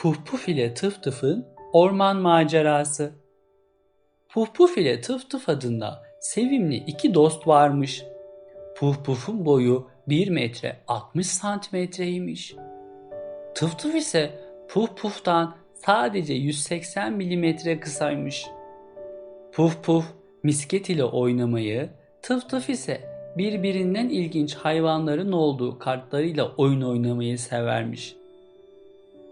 Puf Puf ile Tıf Tıf'ın orman macerası. Puf Puf ile Tıf Tıf adında sevimli iki dost varmış. Puf Puf'un boyu 1 metre 60 santimetreymiş. Tıf Tıf ise Puf Puf'tan sadece 180 milimetre kısaymış. Puf Puf misket ile oynamayı, Tıf Tıf ise birbirinden ilginç hayvanların olduğu kartlarıyla oyun oynamayı severmiş.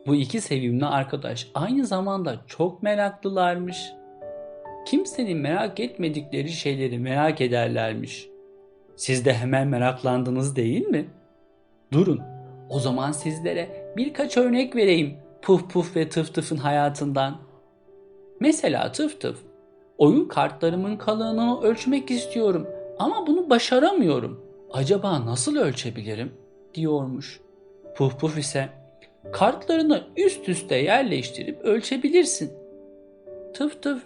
Bu iki sevimli arkadaş aynı zamanda çok meraklılarmış. Kimsenin merak etmedikleri şeyleri merak ederlermiş. Siz de hemen meraklandınız değil mi? Durun, o zaman sizlere birkaç örnek vereyim Puf Puf ve Tıf Tıf'ın hayatından. Mesela Tıf Tıf, oyun kartlarımın kalınlığını ölçmek istiyorum ama bunu başaramıyorum. Acaba nasıl ölçebilirim? diyormuş. Puf Puf ise kartlarını üst üste yerleştirip ölçebilirsin. Tıf tıf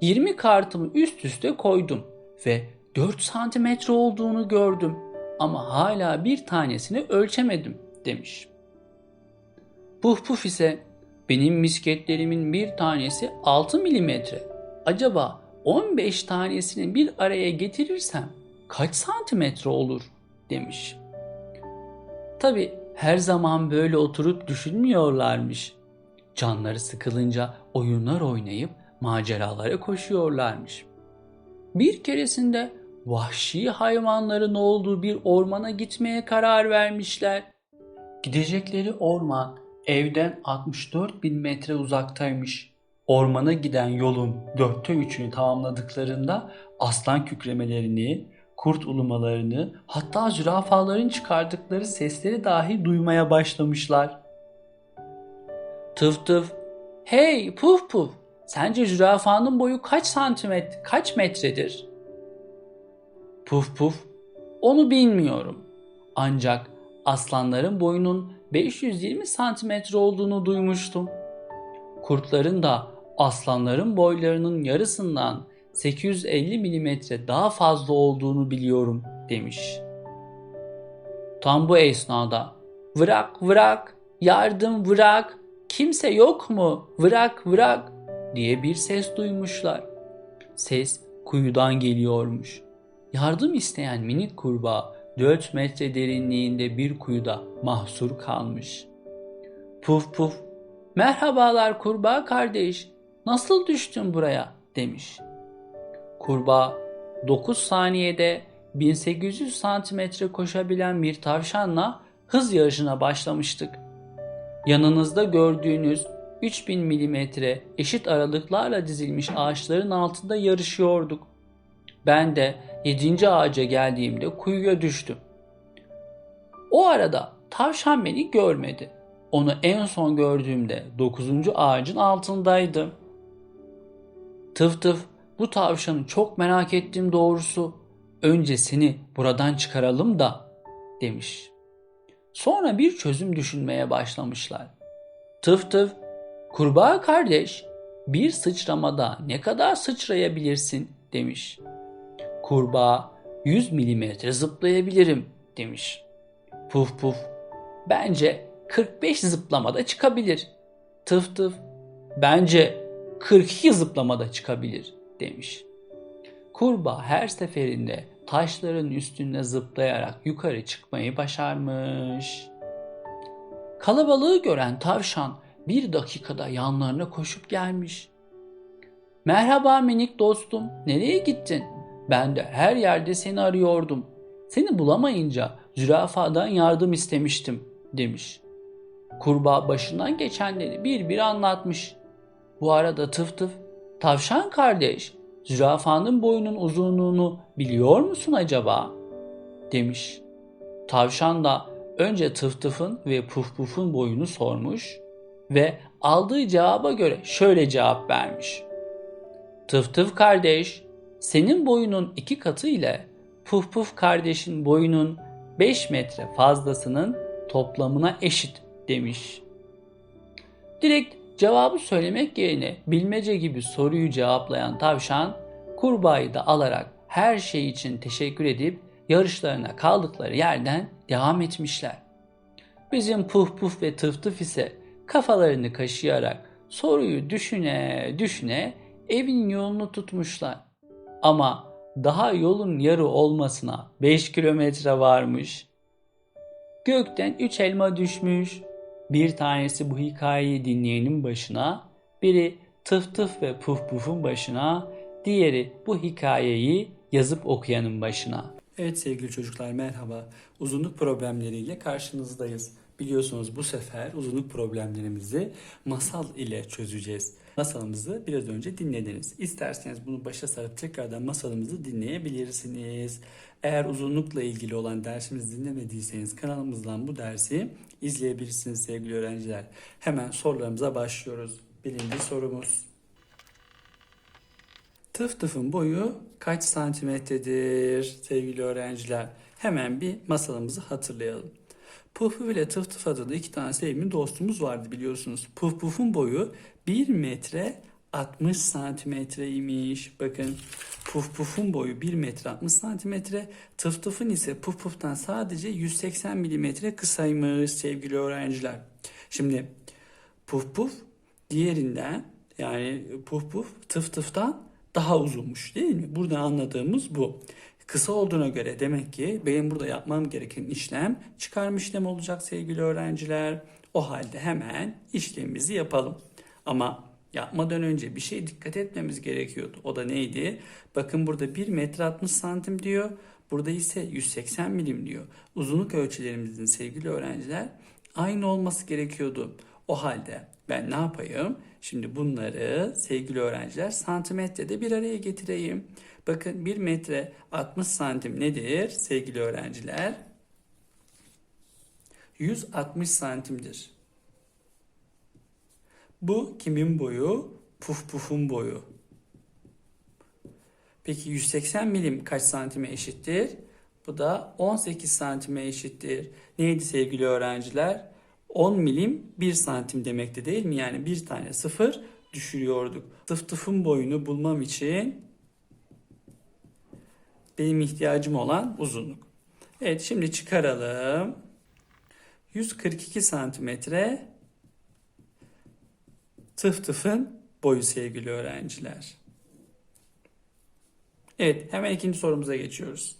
20 kartımı üst üste koydum ve 4 santimetre olduğunu gördüm ama hala bir tanesini ölçemedim demiş. Puf puf ise benim misketlerimin bir tanesi 6 milimetre. Acaba 15 tanesini bir araya getirirsem kaç santimetre olur demiş. Tabi her zaman böyle oturup düşünmüyorlarmış. Canları sıkılınca oyunlar oynayıp maceralara koşuyorlarmış. Bir keresinde vahşi hayvanların olduğu bir ormana gitmeye karar vermişler. Gidecekleri orman evden 64 bin metre uzaktaymış. Ormana giden yolun dörtte üçünü tamamladıklarında aslan kükremelerini, kurt ulumalarını hatta zürafaların çıkardıkları sesleri dahi duymaya başlamışlar. Tıf tıf, hey puf puf, sence zürafanın boyu kaç santimetre, kaç metredir? Puf puf, onu bilmiyorum. Ancak aslanların boyunun 520 santimetre olduğunu duymuştum. Kurtların da aslanların boylarının yarısından 850 milimetre daha fazla olduğunu biliyorum demiş. Tam bu esnada vırak vırak yardım vırak kimse yok mu vırak vırak diye bir ses duymuşlar. Ses kuyudan geliyormuş. Yardım isteyen minik kurbağa 4 metre derinliğinde bir kuyuda mahsur kalmış. Puf puf merhabalar kurbağa kardeş nasıl düştün buraya demiş. Kurbağa 9 saniyede 1800 santimetre koşabilen bir tavşanla hız yarışına başlamıştık. Yanınızda gördüğünüz 3000 milimetre eşit aralıklarla dizilmiş ağaçların altında yarışıyorduk. Ben de 7. ağaca geldiğimde kuyuya düştüm. O arada tavşan beni görmedi. Onu en son gördüğümde 9. ağacın altındaydı. Tıf tıf bu tavşanı çok merak ettim doğrusu. Önce seni buradan çıkaralım da demiş. Sonra bir çözüm düşünmeye başlamışlar. Tıf tıf, kurbağa kardeş bir sıçramada ne kadar sıçrayabilirsin demiş. Kurbağa 100 milimetre zıplayabilirim demiş. Puf puf, bence 45 zıplamada çıkabilir. Tıf tıf, bence 42 zıplamada çıkabilir demiş. Kurbağa her seferinde taşların üstünde zıplayarak yukarı çıkmayı başarmış. Kalabalığı gören tavşan bir dakikada yanlarına koşup gelmiş. Merhaba minik dostum, nereye gittin? Ben de her yerde seni arıyordum. Seni bulamayınca zürafadan yardım istemiştim demiş. Kurbağa başından geçenleri bir bir anlatmış. Bu arada tıf tıf Tavşan kardeş, zürafanın boyunun uzunluğunu biliyor musun acaba? demiş. Tavşan da önce tıf tıfın ve puf pufun boyunu sormuş ve aldığı cevaba göre şöyle cevap vermiş. Tıf tıf kardeş, senin boyunun iki katı ile puf puf kardeşin boyunun 5 metre fazlasının toplamına eşit demiş. Direkt Cevabı söylemek yerine bilmece gibi soruyu cevaplayan tavşan kurbağayı da alarak her şey için teşekkür edip yarışlarına kaldıkları yerden devam etmişler. Bizim puf puf ve tıf tıf ise kafalarını kaşıyarak soruyu düşüne düşüne evin yolunu tutmuşlar. Ama daha yolun yarı olmasına 5 kilometre varmış. Gökten üç elma düşmüş. Bir tanesi bu hikayeyi dinleyenin başına, biri tıf tıf ve puf pufun başına, diğeri bu hikayeyi yazıp okuyanın başına. Evet sevgili çocuklar merhaba. Uzunluk problemleriyle karşınızdayız. Biliyorsunuz bu sefer uzunluk problemlerimizi masal ile çözeceğiz. Masalımızı biraz önce dinlediniz. İsterseniz bunu başa sarıp tekrardan masalımızı dinleyebilirsiniz. Eğer uzunlukla ilgili olan dersimizi dinlemediyseniz kanalımızdan bu dersi izleyebilirsiniz sevgili öğrenciler. Hemen sorularımıza başlıyoruz. Birinci sorumuz. Tıf tıfın boyu kaç santimetredir sevgili öğrenciler? Hemen bir masalımızı hatırlayalım. Puf Puf ile Tıf Tıf adında iki tane sevimli dostumuz vardı biliyorsunuz. Puf Puf'un boyu 1 metre 60 santimetreymiş. Bakın Puf Puf'un boyu 1 metre 60 santimetre. Tıf Tıf'ın ise Puf Puf'tan sadece 180 milimetre kısaymış sevgili öğrenciler. Şimdi Puf Puf diğerinden yani Puf Puf Tıf Tıf'tan daha uzunmuş değil mi? Burada anladığımız bu. Kısa olduğuna göre demek ki benim burada yapmam gereken işlem çıkarma işlemi olacak sevgili öğrenciler. O halde hemen işlemimizi yapalım. Ama yapmadan önce bir şey dikkat etmemiz gerekiyordu. O da neydi? Bakın burada 1 metre 60 santim diyor. Burada ise 180 milim diyor. Uzunluk ölçülerimizin sevgili öğrenciler aynı olması gerekiyordu. O halde ben ne yapayım? Şimdi bunları sevgili öğrenciler santimetrede bir araya getireyim. Bakın 1 metre 60 santim nedir sevgili öğrenciler? 160 santimdir. Bu kimin boyu? Puf pufun boyu. Peki 180 milim kaç santime eşittir? Bu da 18 santime eşittir. Neydi sevgili öğrenciler? 10 milim 1 santim demekti değil mi? Yani bir tane sıfır düşürüyorduk. Tıf tıfın boyunu bulmam için benim ihtiyacım olan uzunluk. Evet şimdi çıkaralım. 142 santimetre tıf tıfın boyu sevgili öğrenciler. Evet hemen ikinci sorumuza geçiyoruz.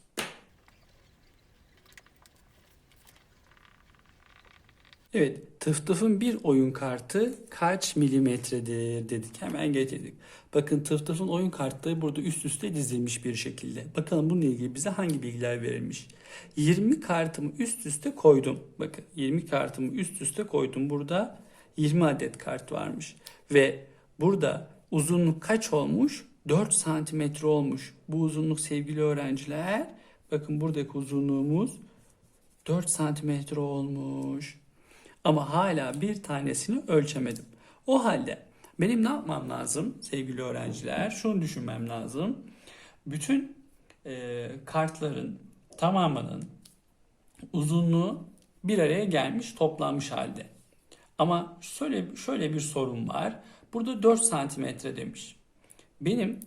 Evet, tıf tıfın bir oyun kartı kaç milimetredir dedik. Hemen getirdik. Bakın tıf tıfın oyun kartları burada üst üste dizilmiş bir şekilde. Bakalım bununla ilgili bize hangi bilgiler verilmiş. 20 kartımı üst üste koydum. Bakın 20 kartımı üst üste koydum. Burada 20 adet kart varmış. Ve burada uzunluk kaç olmuş? 4 santimetre olmuş. Bu uzunluk sevgili öğrenciler. Bakın buradaki uzunluğumuz 4 santimetre olmuş. Ama hala bir tanesini ölçemedim. O halde benim ne yapmam lazım sevgili öğrenciler? Şunu düşünmem lazım. Bütün e, kartların tamamının uzunluğu bir araya gelmiş, toplanmış halde. Ama şöyle şöyle bir sorun var. Burada 4 santimetre demiş. Benim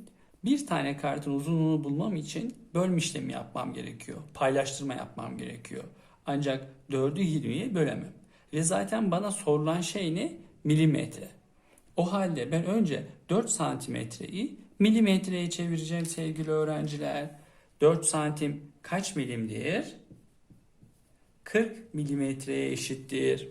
bir tane kartın uzunluğunu bulmam için bölme işlemi yapmam gerekiyor. Paylaştırma yapmam gerekiyor. Ancak 4'ü 20'ye bölemem. Ve zaten bana sorulan şey ne? Milimetre. O halde ben önce 4 santimetreyi milimetreye çevireceğim sevgili öğrenciler. 4 santim kaç milimdir? 40 milimetreye eşittir.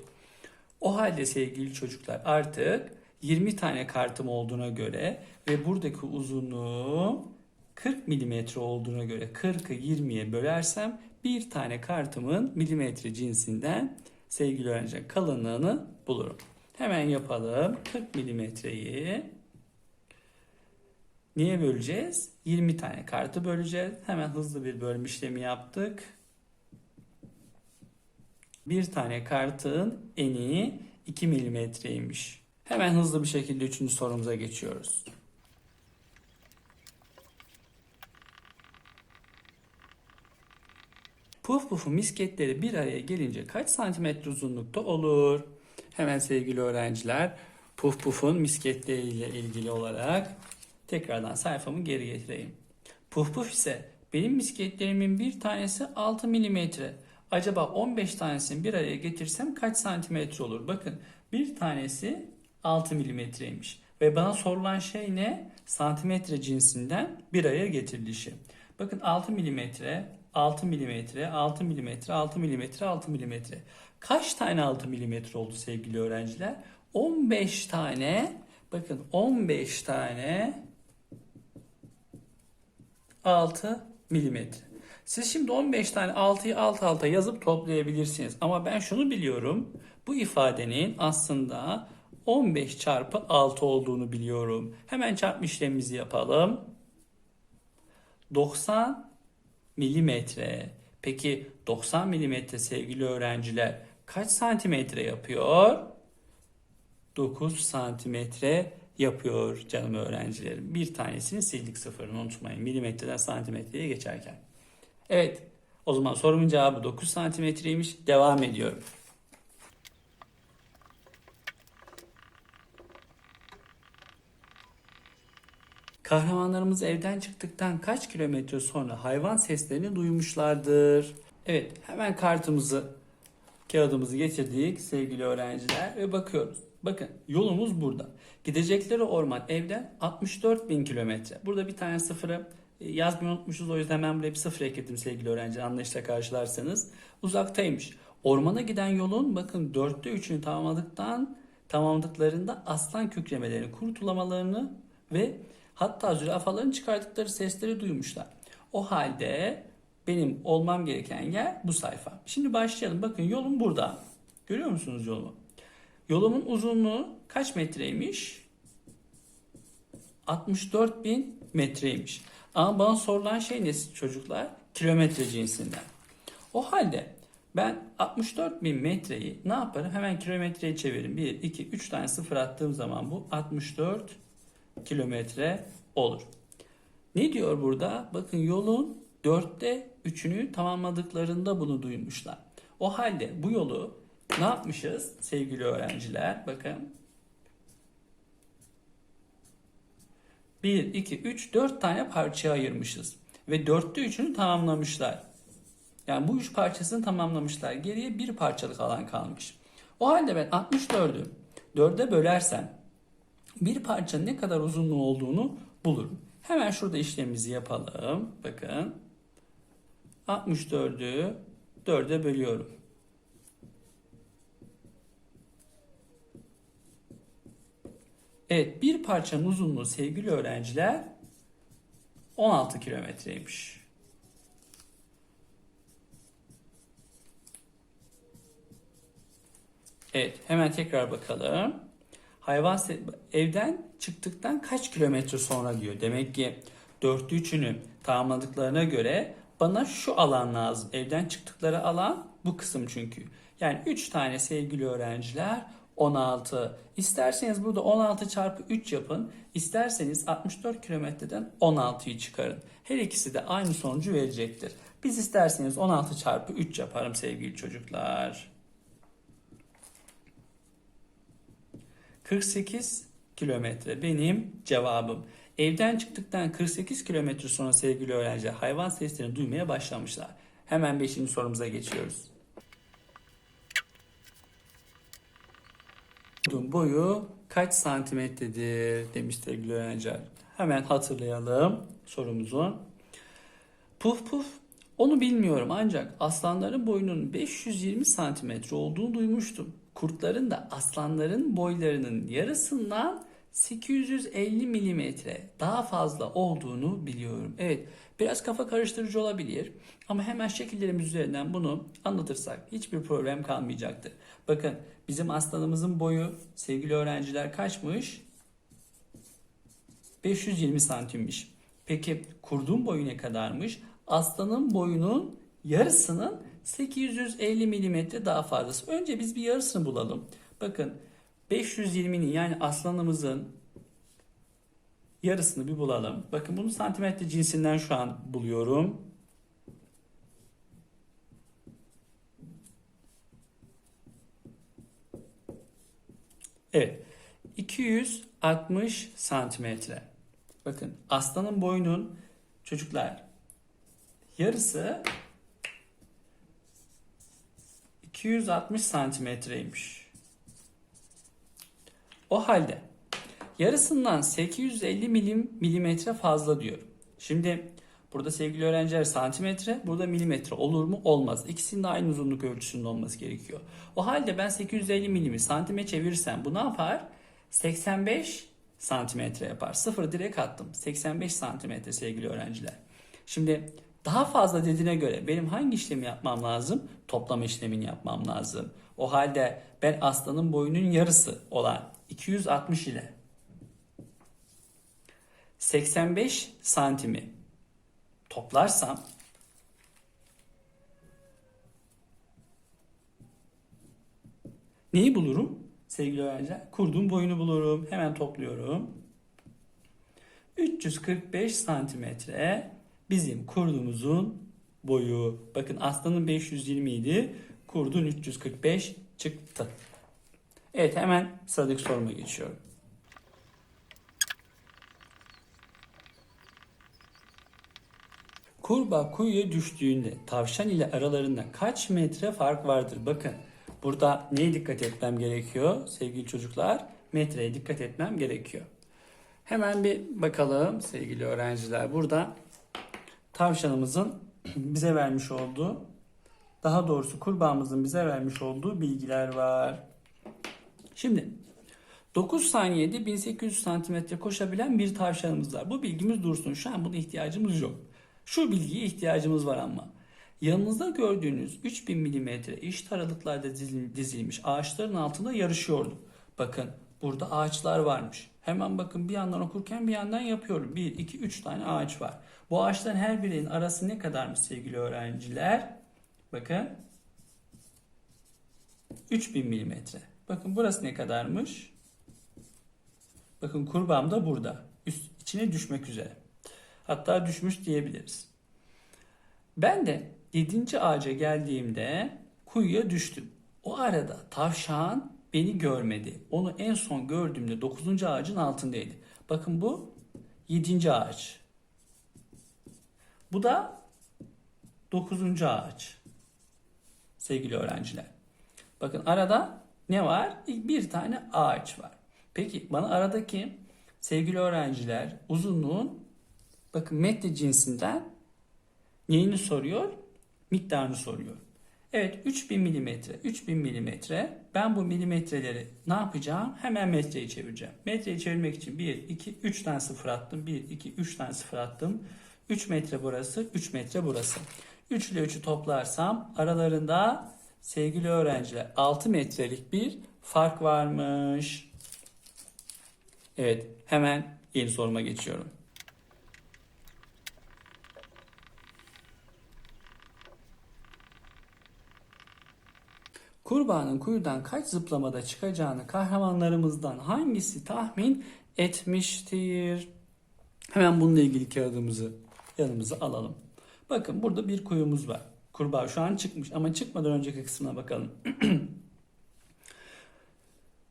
O halde sevgili çocuklar artık 20 tane kartım olduğuna göre ve buradaki uzunluğu 40 milimetre olduğuna göre 40'ı 20'ye bölersem bir tane kartımın milimetre cinsinden sevgili öğrenciler kalınlığını bulurum. Hemen yapalım. 40 milimetreyi niye böleceğiz? 20 tane kartı böleceğiz. Hemen hızlı bir bölüm işlemi yaptık. Bir tane kartın eni 2 milimetreymiş. Hemen hızlı bir şekilde üçüncü sorumuza geçiyoruz. Puf pufu misketleri bir araya gelince kaç santimetre uzunlukta olur? Hemen sevgili öğrenciler puf pufun misketleriyle ilgili olarak tekrardan sayfamı geri getireyim. Puf puf ise benim misketlerimin bir tanesi 6 milimetre. Acaba 15 tanesini bir araya getirsem kaç santimetre olur? Bakın bir tanesi 6 milimetreymiş. Ve bana sorulan şey ne? Santimetre cinsinden bir araya getirilişi. Bakın 6 milimetre, 6 milimetre, 6 milimetre, 6 milimetre, 6 milimetre. Kaç tane 6 milimetre oldu sevgili öğrenciler? 15 tane, bakın 15 tane 6 milimetre. Siz şimdi 15 tane 6'yı alt alta yazıp toplayabilirsiniz. Ama ben şunu biliyorum. Bu ifadenin aslında 15 çarpı 6 olduğunu biliyorum. Hemen çarpma işlemimizi yapalım. 90 milimetre. Peki 90 milimetre sevgili öğrenciler kaç santimetre yapıyor? 9 santimetre yapıyor canım öğrencilerim. Bir tanesini sildik sıfırını unutmayın. Milimetreden santimetreye geçerken. Evet o zaman sorumun cevabı 9 santimetreymiş. Devam ediyorum. Kahramanlarımız evden çıktıktan kaç kilometre sonra hayvan seslerini duymuşlardır. Evet hemen kartımızı kağıdımızı getirdik sevgili öğrenciler ve bakıyoruz. Bakın yolumuz burada. Gidecekleri orman evden 64 bin kilometre. Burada bir tane sıfırı e, yazmayı unutmuşuz o yüzden hemen buraya bir sıfır ekledim sevgili öğrenci anlayışla karşılarsanız. Uzaktaymış. Ormana giden yolun bakın dörtte üçünü tamamladıktan tamamladıklarında aslan kükremelerini, kurtulamalarını ve hatta zürafaların çıkardıkları sesleri duymuşlar. O halde benim olmam gereken yer bu sayfa. Şimdi başlayalım. Bakın yolum burada. Görüyor musunuz yolumu? Yolumun uzunluğu kaç metreymiş? 64 bin metreymiş. Ama bana sorulan şey ne çocuklar? Kilometre cinsinden. O halde ben 64 bin metreyi ne yaparım? Hemen kilometreye çeviririm. 1, 2, 3 tane sıfır attığım zaman bu 64 kilometre olur. Ne diyor burada? Bakın yolun dörtte üçünü tamamladıklarında bunu duymuşlar. O halde bu yolu ne yapmışız sevgili öğrenciler? Bakın. 1, 2, 3, 4 tane parçaya ayırmışız. Ve dörtte üçünü tamamlamışlar. Yani bu üç parçasını tamamlamışlar. Geriye bir parçalık alan kalmış. O halde ben 64'ü 4'e bölersem bir parçanın ne kadar uzunluğu olduğunu bulurum. Hemen şurada işlemimizi yapalım. Bakın. 64'ü 4'e bölüyorum. Evet bir parçanın uzunluğu sevgili öğrenciler 16 kilometreymiş. Evet hemen tekrar bakalım. Hayvan evden çıktıktan kaç kilometre sonra diyor. Demek ki dörtte üçünü tamamladıklarına göre bana şu alan lazım. Evden çıktıkları alan bu kısım çünkü. Yani 3 tane sevgili öğrenciler 16. İsterseniz burada 16 çarpı 3 yapın. İsterseniz 64 kilometreden 16'yı çıkarın. Her ikisi de aynı sonucu verecektir. Biz isterseniz 16 çarpı 3 yaparım sevgili çocuklar. 48 kilometre benim cevabım. Evden çıktıktan 48 kilometre sonra sevgili öğrenciler hayvan seslerini duymaya başlamışlar. Hemen 5. sorumuza geçiyoruz. boyu kaç santimetredir demiş sevgili öğrenciler. Hemen hatırlayalım sorumuzu. Puf puf onu bilmiyorum ancak aslanların boyunun 520 santimetre olduğunu duymuştum. Kurtların da aslanların boylarının yarısından 850 milimetre daha fazla olduğunu biliyorum. Evet biraz kafa karıştırıcı olabilir ama hemen şekillerimiz üzerinden bunu anlatırsak hiçbir problem kalmayacaktır. Bakın bizim aslanımızın boyu sevgili öğrenciler kaçmış? 520 santimmiş. Peki kurdun boyu ne kadarmış? Aslanın boyunun yarısının 850 milimetre daha fazlası. Önce biz bir yarısını bulalım. Bakın 520'nin yani aslanımızın yarısını bir bulalım. Bakın bunu santimetre cinsinden şu an buluyorum. Evet. 260 santimetre. Bakın aslanın boyunun çocuklar yarısı 260 santimetreymiş. O halde yarısından 850 milim milimetre fazla diyor. Şimdi burada sevgili öğrenciler santimetre, burada milimetre olur mu? Olmaz. İkisinin de aynı uzunluk ölçüsünde olması gerekiyor. O halde ben 850 milimi santime çevirirsem bu ne yapar? 85 santimetre yapar. Sıfır direkt attım. 85 santimetre sevgili öğrenciler. Şimdi daha fazla dediğine göre benim hangi işlemi yapmam lazım? Toplama işlemini yapmam lazım. O halde ben aslanın boyunun yarısı olan 260 ile 85 santimi toplarsam neyi bulurum? Sevgili öğrenciler, kurduğum boyunu bulurum. Hemen topluyorum. 345 santimetre bizim kurdumuzun boyu. Bakın aslanın 520 idi. Kurdun 345 çıktı. Evet hemen sıradaki soruma geçiyorum. Kurbağa kuyuya düştüğünde tavşan ile aralarında kaç metre fark vardır? Bakın burada neye dikkat etmem gerekiyor sevgili çocuklar? Metreye dikkat etmem gerekiyor. Hemen bir bakalım sevgili öğrenciler. Burada tavşanımızın bize vermiş olduğu, daha doğrusu kurbağamızın bize vermiş olduğu bilgiler var. Şimdi 9 saniyede 1800 santimetre koşabilen bir tavşanımız var. Bu bilgimiz dursun. Şu an buna ihtiyacımız yok. Şu bilgiye ihtiyacımız var ama. Yanınızda gördüğünüz 3000 milimetre eşit aralıklarda dizil- dizilmiş ağaçların altında yarışıyordu. Bakın burada ağaçlar varmış. Hemen bakın bir yandan okurken bir yandan yapıyorum. 1, 2, 3 tane ağaç var. Bu ağaçların her birinin arası ne kadarmış sevgili öğrenciler? Bakın 3000 milimetre. Bakın burası ne kadarmış? Bakın kurbağam da burada. Üst, içine düşmek üzere. Hatta düşmüş diyebiliriz. Ben de 7. ağaca geldiğimde kuyuya düştüm. O arada tavşan beni görmedi. Onu en son gördüğümde 9. ağacın altındaydı. Bakın bu 7. ağaç. Bu da 9. ağaç. Sevgili öğrenciler. Bakın arada ne var? Bir tane ağaç var. Peki bana aradaki sevgili öğrenciler uzunluğun bakın metre cinsinden neyini soruyor? Miktarını soruyor. Evet 3000 milimetre. 3000 milimetre. Ben bu milimetreleri ne yapacağım? Hemen metreyi çevireceğim. Metreyi çevirmek için 1, 2, 3 tane sıfır attım. 1, 2, 3 tane sıfır attım. 3 metre burası, 3 metre burası. 3 ile 3'ü toplarsam aralarında sevgili öğrenciler 6 metrelik bir fark varmış. Evet hemen yeni soruma geçiyorum. Kurbağanın kuyudan kaç zıplamada çıkacağını kahramanlarımızdan hangisi tahmin etmiştir? Hemen bununla ilgili kağıdımızı yanımıza alalım. Bakın burada bir kuyumuz var. Kurbağa şu an çıkmış ama çıkmadan önceki kısmına bakalım.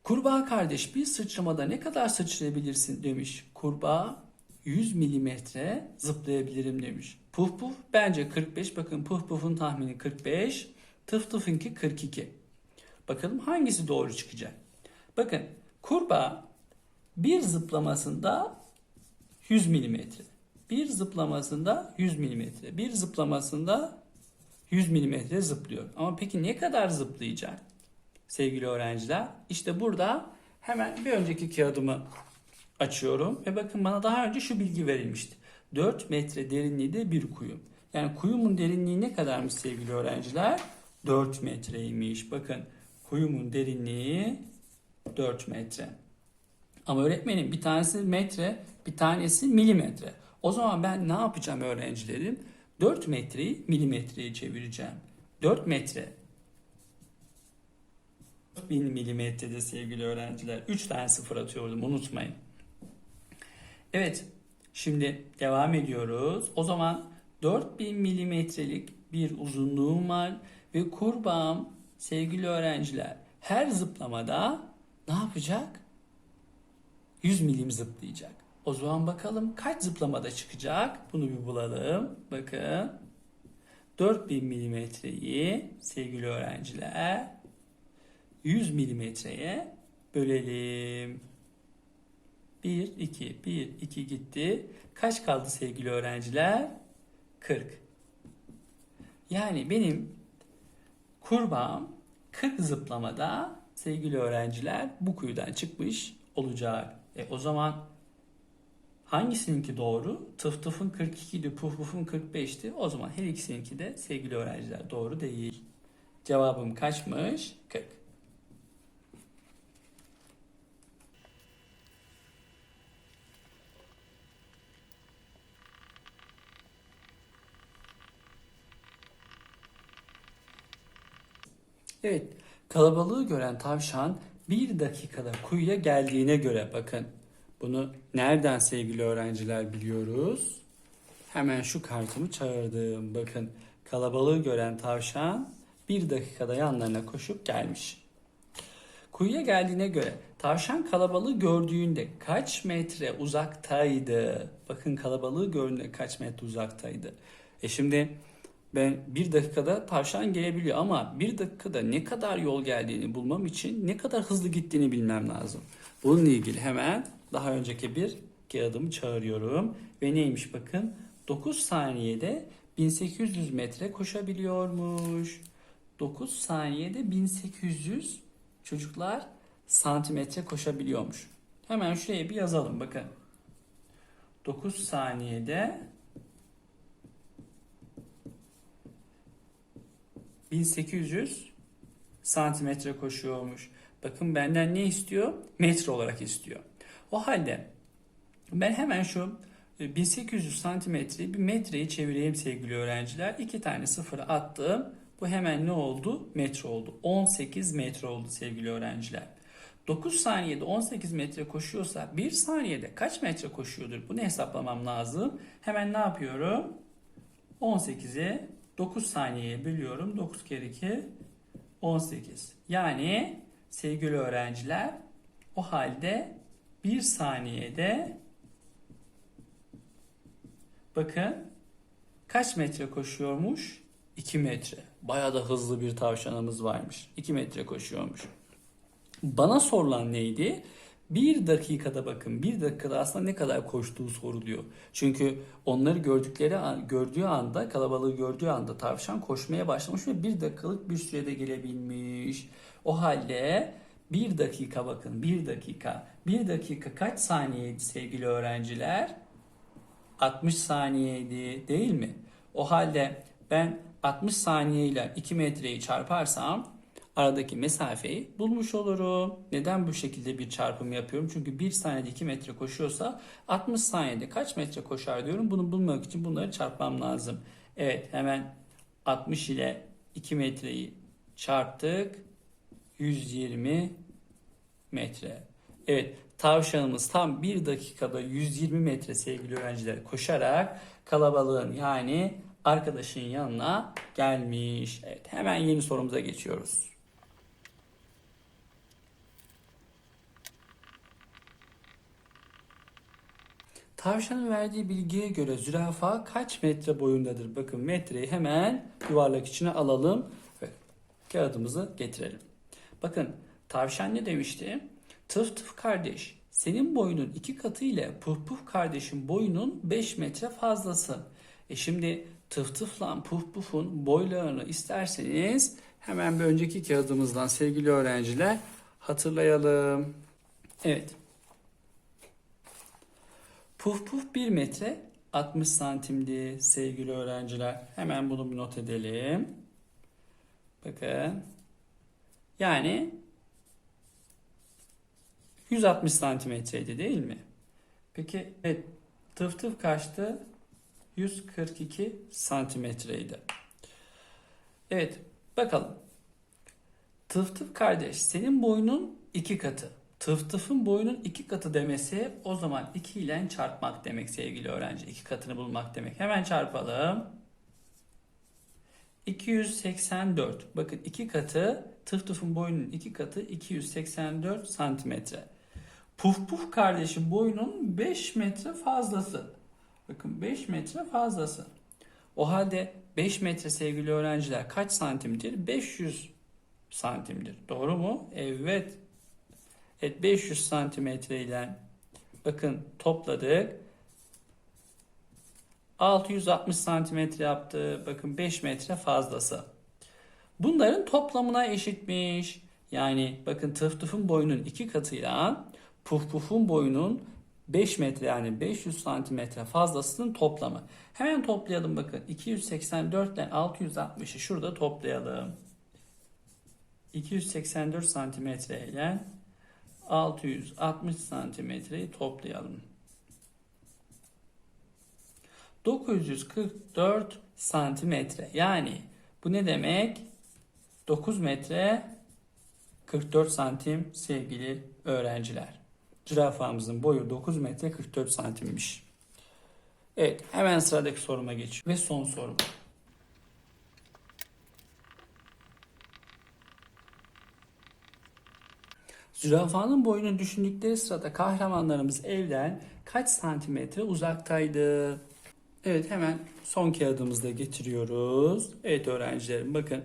Kurbağa kardeş bir sıçramada ne kadar sıçrayabilirsin demiş. Kurbağa 100 milimetre zıplayabilirim demiş. Puf puf bence 45. Bakın puf pufun tahmini 45. Tıf tıfınki 42. Bakalım hangisi doğru çıkacak. Bakın kurbağa bir zıplamasında 100 milimetre. Bir zıplamasında 100 milimetre. Bir zıplamasında 100 milimetre zıplıyor. Ama peki ne kadar zıplayacak? Sevgili öğrenciler işte burada hemen bir önceki kağıdımı açıyorum ve bakın bana daha önce şu bilgi verilmişti. 4 metre derinliği de bir kuyu. Yani kuyumun derinliği ne kadarmış sevgili öğrenciler? 4 metreymiş. Bakın kuyumun derinliği 4 metre. Ama öğretmenim bir tanesi metre, bir tanesi milimetre. O zaman ben ne yapacağım öğrencilerim? 4 metreyi milimetreye çevireceğim. 4 metre 1000 milimetrede sevgili öğrenciler. 3 tane sıfır atıyordum unutmayın. Evet şimdi devam ediyoruz. O zaman 4000 milimetrelik bir uzunluğum var ve kurbağam sevgili öğrenciler her zıplamada ne yapacak? 100 milim zıplayacak. O zaman bakalım kaç zıplamada çıkacak? Bunu bir bulalım. Bakın. 4000 milimetreyi sevgili öğrenciler 100 milimetreye bölelim. 1, 2, 1, 2 gitti. Kaç kaldı sevgili öğrenciler? 40. Yani benim kurbağam 40 zıplamada sevgili öğrenciler bu kuyudan çıkmış olacak. E o zaman hangisininki doğru? Tıf tıfın 42 idi, puf pufun 45'ti. O zaman her ikisininki de sevgili öğrenciler doğru değil. Cevabım kaçmış? 40. Evet, kalabalığı gören tavşan bir dakikada kuyuya geldiğine göre bakın. Bunu nereden sevgili öğrenciler biliyoruz? Hemen şu kartımı çağırdım. Bakın kalabalığı gören tavşan bir dakikada yanlarına koşup gelmiş. Kuyuya geldiğine göre tavşan kalabalığı gördüğünde kaç metre uzaktaydı? Bakın kalabalığı gördüğünde kaç metre uzaktaydı? E şimdi ben bir dakikada tavşan gelebiliyor ama bir dakikada ne kadar yol geldiğini bulmam için ne kadar hızlı gittiğini bilmem lazım. Bununla ilgili hemen daha önceki bir kağıdımı çağırıyorum. Ve neymiş bakın 9 saniyede 1800 metre koşabiliyormuş. 9 saniyede 1800 çocuklar santimetre koşabiliyormuş. Hemen şuraya bir yazalım bakın. 9 saniyede 1800 santimetre koşuyormuş. Bakın benden ne istiyor? Metre olarak istiyor. O halde ben hemen şu 1800 santimetreyi bir metreye çevireyim sevgili öğrenciler. İki tane sıfırı attım. Bu hemen ne oldu? Metre oldu. 18 metre oldu sevgili öğrenciler. 9 saniyede 18 metre koşuyorsa 1 saniyede kaç metre koşuyordur? Bunu hesaplamam lazım. Hemen ne yapıyorum? 18'e 9 saniyeye bölüyorum. 9 kere 2 18. Yani sevgili öğrenciler o halde 1 saniyede bakın kaç metre koşuyormuş? 2 metre. Bayağı da hızlı bir tavşanımız varmış. 2 metre koşuyormuş. Bana sorulan neydi? Bir dakikada bakın bir dakikada aslında ne kadar koştuğu soruluyor. Çünkü onları gördükleri an, gördüğü anda kalabalığı gördüğü anda tavşan koşmaya başlamış ve bir dakikalık bir sürede gelebilmiş. O halde bir dakika bakın bir dakika. Bir dakika kaç saniyeydi sevgili öğrenciler? 60 saniyeydi değil mi? O halde ben 60 saniye ile 2 metreyi çarparsam aradaki mesafeyi bulmuş olurum. Neden bu şekilde bir çarpım yapıyorum? Çünkü 1 saniyede 2 metre koşuyorsa 60 saniyede kaç metre koşar diyorum. Bunu bulmak için bunları çarpmam lazım. Evet hemen 60 ile 2 metreyi çarptık. 120 metre. Evet tavşanımız tam 1 dakikada 120 metre sevgili öğrenciler koşarak kalabalığın yani arkadaşın yanına gelmiş. Evet hemen yeni sorumuza geçiyoruz. Tavşanın verdiği bilgiye göre zürafa kaç metre boyundadır? Bakın metreyi hemen yuvarlak içine alalım ve kağıdımızı getirelim. Bakın tavşan ne demişti? Tıf tıf kardeş senin boyunun iki katı ile puf puf kardeşin boyunun 5 metre fazlası. E şimdi tıf tıfla puf pufun boylarını isterseniz hemen bir önceki kağıdımızdan sevgili öğrenciler hatırlayalım. Evet. Puf puf 1 metre 60 santimdi sevgili öğrenciler. Hemen bunu bir not edelim. Bakın. Yani 160 santimetreydi değil mi? Peki evet, tıf tıf kaçtı? 142 santimetreydi. Evet bakalım. Tıf tıf kardeş senin boyunun iki katı. Tıf tıfın boyunun iki katı demesi o zaman 2 ile çarpmak demek sevgili öğrenci. İki katını bulmak demek. Hemen çarpalım. 284. Bakın iki katı tıf tıfın boyunun iki katı 284 santimetre. Puf puf kardeşin boyunun 5 metre fazlası. Bakın 5 metre fazlası. O halde 5 metre sevgili öğrenciler kaç santimdir? 500 santimdir. Doğru mu? Evet. Evet 500 santimetre ile bakın topladık. 660 santimetre yaptı. Bakın 5 metre fazlası. Bunların toplamına eşitmiş. Yani bakın tıf tıfın boyunun iki katıyla puf pufun boyunun 5 metre yani 500 santimetre fazlasının toplamı. Hemen toplayalım bakın. 284 ile 660'ı şurada toplayalım. 284 santimetre ile 660 santimetreyi toplayalım. 944 santimetre. Yani bu ne demek? 9 metre 44 santim sevgili öğrenciler. Zürafamızın boyu 9 metre 44 santimmiş. Evet hemen sıradaki soruma geçiyorum. Ve son sorum. Zürafanın boyunu düşündükleri sırada kahramanlarımız evden kaç santimetre uzaktaydı? Evet hemen son kağıdımızı da getiriyoruz. Evet öğrencilerim bakın.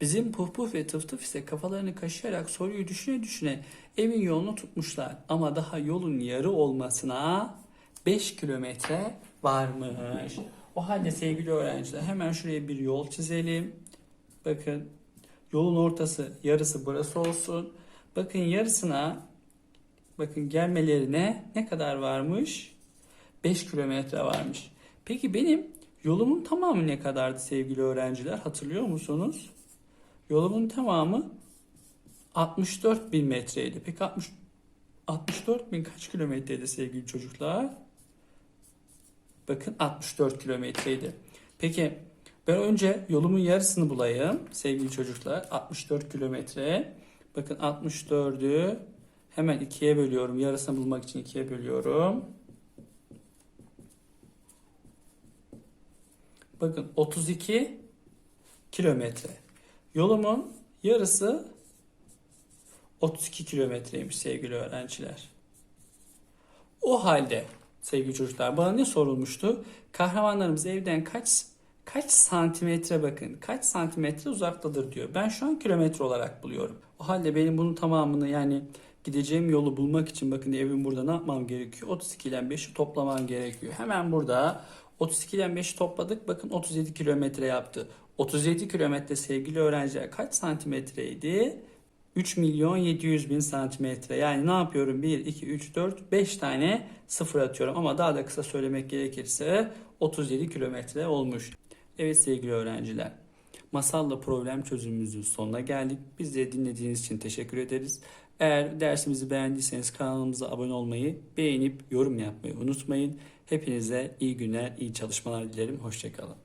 Bizim Puf ve Tıf ise kafalarını kaşıyarak soruyu düşüne düşüne evin yolunu tutmuşlar. Ama daha yolun yarı olmasına 5 kilometre varmış. O halde sevgili öğrenciler hemen şuraya bir yol çizelim. Bakın yolun ortası yarısı burası olsun. Bakın yarısına bakın gelmelerine ne kadar varmış? 5 kilometre varmış. Peki benim yolumun tamamı ne kadardı sevgili öğrenciler? Hatırlıyor musunuz? Yolumun tamamı 64 bin metreydi. Peki 60, 64 bin kaç kilometreydi sevgili çocuklar? Bakın 64 kilometreydi. Peki ben önce yolumun yarısını bulayım sevgili çocuklar. 64 kilometre. Bakın 64'ü hemen ikiye bölüyorum. Yarısını bulmak için ikiye bölüyorum. Bakın 32 kilometre. Yolumun yarısı 32 kilometreymiş sevgili öğrenciler. O halde sevgili çocuklar bana ne sorulmuştu? Kahramanlarımız evden kaç kaç santimetre bakın kaç santimetre uzaktadır diyor. Ben şu an kilometre olarak buluyorum. O halde benim bunun tamamını yani gideceğim yolu bulmak için bakın evim burada ne yapmam gerekiyor? 32 ile 5'i toplamam gerekiyor. Hemen burada 32 ile 5'i topladık. Bakın 37 kilometre yaptı. 37 kilometre sevgili öğrenciler kaç santimetreydi? 3 milyon 700 bin santimetre. Yani ne yapıyorum? 1, 2, 3, 4, 5 tane sıfır atıyorum. Ama daha da kısa söylemek gerekirse 37 kilometre olmuş. Evet sevgili öğrenciler. Masalla problem çözümümüzün sonuna geldik. Bizleri dinlediğiniz için teşekkür ederiz. Eğer dersimizi beğendiyseniz kanalımıza abone olmayı, beğenip yorum yapmayı unutmayın. Hepinize iyi günler, iyi çalışmalar dilerim. Hoşçakalın.